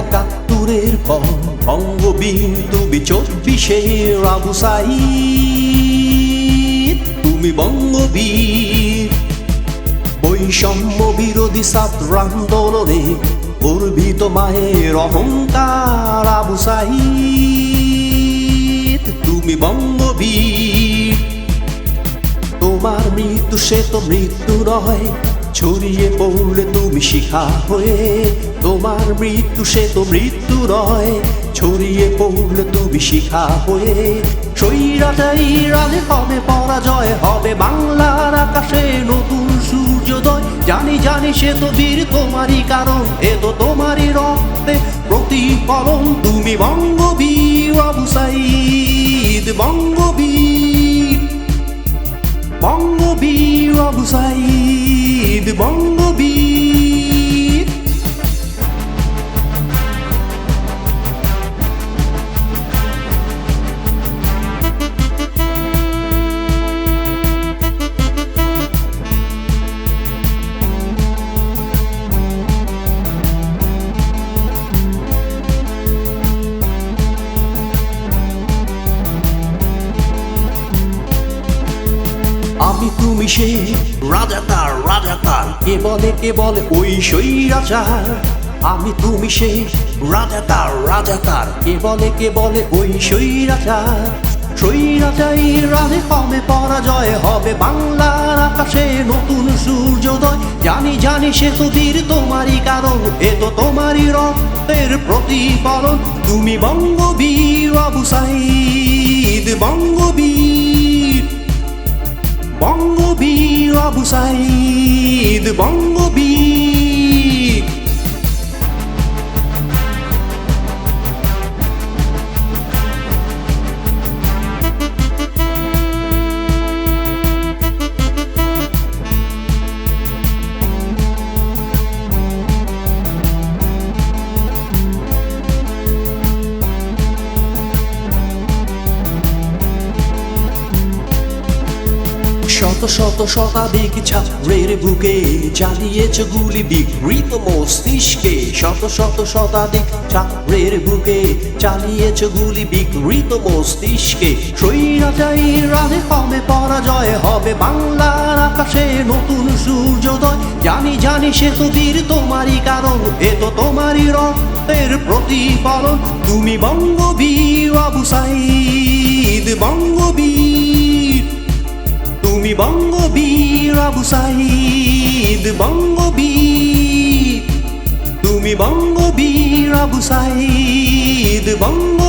একাত্তরের পর বঙ্গবীর তুমি চব্বিশের আবু সাইদ, তুমি বঙ্গবীর। বৈষম্য বিরোধী ছাত্র আন্দোলনে গর্বিত মায়ের অহংকার আবু সাইদ, তুমি বঙ্গবীর। তোমার মৃত্যু সে তো মৃত্যু নয় ছড়িয়ে পড়লে তুমি শিখা হয়ে, তোমার মৃত্যু সে তো মৃত্যু নয়। ছড়িয়ে পড়লে তুমি শিখা হয়ে সৈরাটাই রাজে হবে পরাজয়, হবে বাংলার আকাশে নতুন সূর্যোদয়। জানি জানি সে তো বীর, তোমারই কারণ, এ তো তোমারই রক্তে প্রতিফলন। তুমি বঙ্গবীর আবু সাইদ, বঙ্গবীর বঙ্গবীর আবু সাইদ। বঙ্গবীর আমি রাজা সে রাজাকার রাজাকার কে বলে কে বলে, ওই সৈরাচার আমি তুমি সে রাজাকার রাজাকার কে বলে কে বলে, ওই সৈরাচার সৈরাচাই রাধে কমে পরাজয় হবে বাংলার আকাশে নতুন সূর্যোদয়। জানি জানি সে তো বীর তোমারই কারণ, এ তো তোমারই রক্তের প্রতিফলন। তুমি বঙ্গবীর আবু সাইদ, বঙ্গবীর। বঙ্গবীর আবু সাইদ বঙ্গবীর শত শত শতাধিক ছাত্রের বুকে চালিয়েছে গুলি বিকৃত মস্তিষ্কে। শত শত শতাধিক ছাত্রের বুকে চালিয়েছে গুলি বিকৃত মস্তিষ্কে। রাধে কমে পরাজয় হবে বাংলার আকাশে নতুন সূর্যোদয়। জানি জানি সে তো বীর তোমারই কারণ, এ তো তোমারই রক্তের প্রতিফলন। তুমি বঙ্গবীর আবু সাইদ, বঙ্গবীর তুমি বঙ্গবীর আবু সাহিদ বঙ্গবীর। তুমি বঙ্গবীর আবু সাহিদ বঙ্গ